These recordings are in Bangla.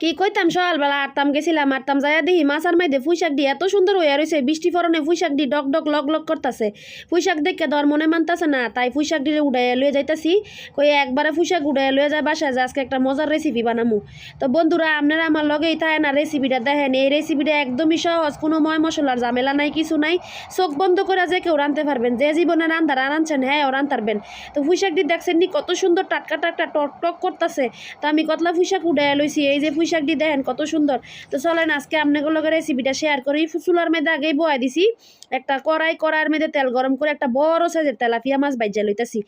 কি কইতাম, সকালবেলা আটতাম, গেছিলাম, আটতাম, যাইয়া দেখি মাছার মাইদে পুঁইশাক দিয়ে এত সুন্দর হইয়া রয়েছে বৃষ্টি ফরনে পুঁইশাক দিয়ে ডক ডক লক লক করতেছে। পুঁইশাক দেখে ধর মনে মানতাছে না, তাই পুঁইশাক দিয়ে উড়াইয়া লয়ে যাইতাছি। কই একবারে পুঁইশাক উড়াইয়া লয়ে যায় বাসায়, যে আজকে একটা মজার রেসিপি বানামু। তো বন্ধুরা, আপনারা আমার লগেই থাকে না রেসিপিটা দেখেন। এই রেসিপিটা একদমই সহজ, কোনো ময় মশলার ঝামেলা নাই, কিছু নাই। চোখ বন্ধ করে যে কেউ রানতে পারবেন, যে জীবনে রান্ধার রাঁধছেন হ্যাঁ ও রান পারবেন। তো পুঁইশাক দিয়ে দেখছেন নি, কত সুন্দর টাটকা টাটকা টক টক করতেছে। তো আমি কতলা পুঁইশাক উড়াইয়া লইছি, এই যে পুঁইশাক দিয়ে দেখেন কত সুন্দর। তো চলেন আজকে আপনাদের রেসিপিটা শেয়ার করি। চুলার মেয়েদে আগেই বয়া দিছি। একটা কড়াই, কড়াইয়ের মেয়েদে তেল গরম করে একটা বড় সাইজের তেলাপিয়া মাছ বাইজা লইতাছি।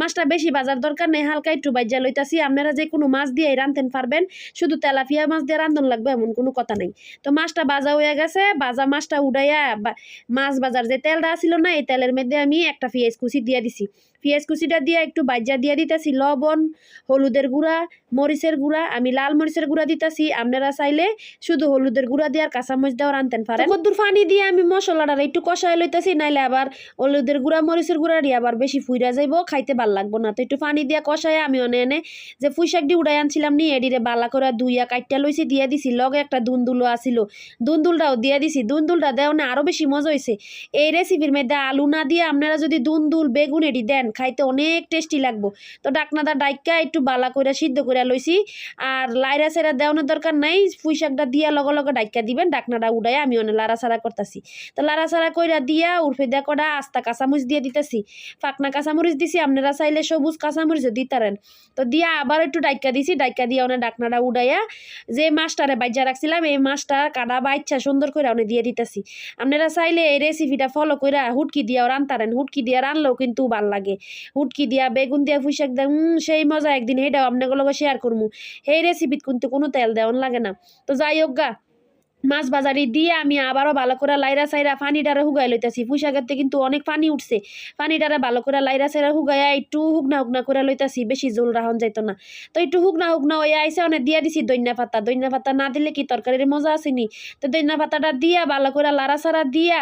মাছটা বেশি বাজার দরকার নেই, হালকা একটু বাইজা লইতাছি। আপনারা যে কোনো মাছ দিয়ে রান্ধতেন পারবেন। শুধু তেলাপিয়া মাছ দিয়ে রান্ধন লাগবে এমন কোনো কথা নেই। তো মাছটা বাজা হয়ে গেছে। বাজা মাছটা উড়াইয়া মাছ বাজার যে তেলটা ছিল না, এই তেলের মধ্যে আমি একটা পেঁয়াজ কুচি দিয়ে দিছি। পেঁয়াজ কুচিটা দিয়ে একটু বাজ্যা দিয়ে দিতেছি। লবণ, হলুদের গুঁড়া, মরিচের গুঁড়া। আমি লাল মরিচের গুঁড়া দিতেছি, আপনারা চাইলে শুধু হলুদের গুঁড়া দিয়ে আর কাঁচামরিচ দেওয়ার আনতেন পারেন। কদ্দুর পানি দিয়ে আমি মশলাটা একটু কষাই লইতেছি, নাইলে আবার হলুদের গুঁড়া, মরিচের গুঁড়া দিয়ে আবার বেশি ফুইরা যাইব, খাইতে ভালো লাগবো না। তো একটু পানি দিয়া কষাই আমি অনে এনে যে পুঁইশাক দিয়ে উড়াই আনছিলাম নি এডিরে বালা করে দুইয়া কাইটটা লইছি, দিয়ে দিছি। লগে একটা দুন্দুলো আসিল দুন্দুলটাও দিয়ে দিছি। দুন্দুলটা দেও না আরও বেশি মজা হয়েছে এই রেসিপির মধ্যে আলু না দিয়ে আপনারা যদি দুন্দুল, বেগুন এটি দেন, খাইতে অনেক টেস্টি লাগবো। তো ডাকনাদা ডাইকা একটু বালা করে সিদ্ধ করে লইছি, আর লাইরা সেরা দেওয়ানোর দরকার নাই, পুঁই দিয়া লগে লগে ডাইকা দিবেন, ডাকনাটা উড়াই আমি অনেক লাড়া সারা করতেছি। তো লাড়া সারা কইরা দিয়া উর্ফে দিয়া কটা আস্তা কাঁচামরিচ দিয়ে দিতেছি। ফাকনা কাঁচামরিচ দিছি, আপনারা চাইলে সবুজ কাঁচামরিচও দিতারেন তো দিয়া আবার একটু ডাইকা দিছি, ডাইকা দিয়া অনেক ডাকনাটা উড়াইয়া যে মাছটারে বাইজা রাখছিলাম, এই মাছটা কাটা বাইচ্ছা সুন্দর করে অনেক দিয়ে দিতেছি। আপনারা চাইলে এই রেসিপিটা ফলো কইরা হুটকি দিয়াও রানতারেন হুটকি দিয়া রানলেও কিন্তু ভালো লাগে। হুটকি দিয়া, বেগুন দিয়া ফুইশাক দেয় সেই মজা একদিন হেটাও আপনাদের লগে শেয়ার করব সেই রেসিপিত কিন্তু কোনো দেওয়ান লাগে না। তো যাই হোক গা, মাছ বাজারি দিয়ে আমি আবারও ভালো করে লাইরা সাইরা পানিটারে হুগাই লইতেছি। পুঁইশাকের থেকে কিন্তু অনেক পানি উঠছে। পানিটারে ভালো করে লাইরা সাইরা হুগাইয়া একটু হুগনা হুগনা করে লইতাছি, বেশি জোল রাহন যাইতো না। তো একটু হুগনা হুগনা হয়ে আইসে অনেক দিয়া দিছি দইনা পাতা। দইনা পাতা না দিলে কি তরকারির মজা আসেনি? তো দইনা পাতাটা দিয়া ভালো করে লাড়া সারা দিয়া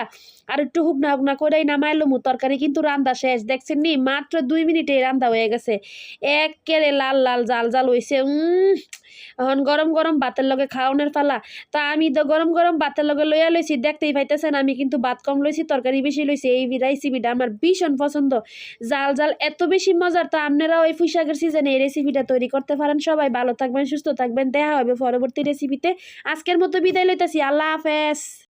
আর একটু হুগনা হুগনা করেই নামাইলো মু তরকারি কিন্তু রান্দা শেষ। দেখছেন নি? মাত্র দুই মিনিটে রান্দা হয়ে গেছে। এক একেরে লাল লাল জাল জাল হইছে। উম এখন গরম গরম ভাতের লগে খাওয়ানোর পালা। তা আমি তো গরম গরম ভাতের লগে লইয়া লইছি, দেখতেই পাইতেছেন আমি কিন্তু ভাত কম লইছি, তরকারি বেশি লইছি, এই রেসিপিটা আমার ভীষণ পছন্দ। জাল জাল এত বেশি মজার, তো আপনারাও এই ফুসাগের সিজনে এই রেসিপিটা তৈরি করতে পারেন সবাই। ভালো থাকবেন, সুস্থ থাকবেন, দেখা হবে পরবর্তী রেসিপিতে আজকের মতো বিদায় লইতেছি, আল্লাহ হাফেজ।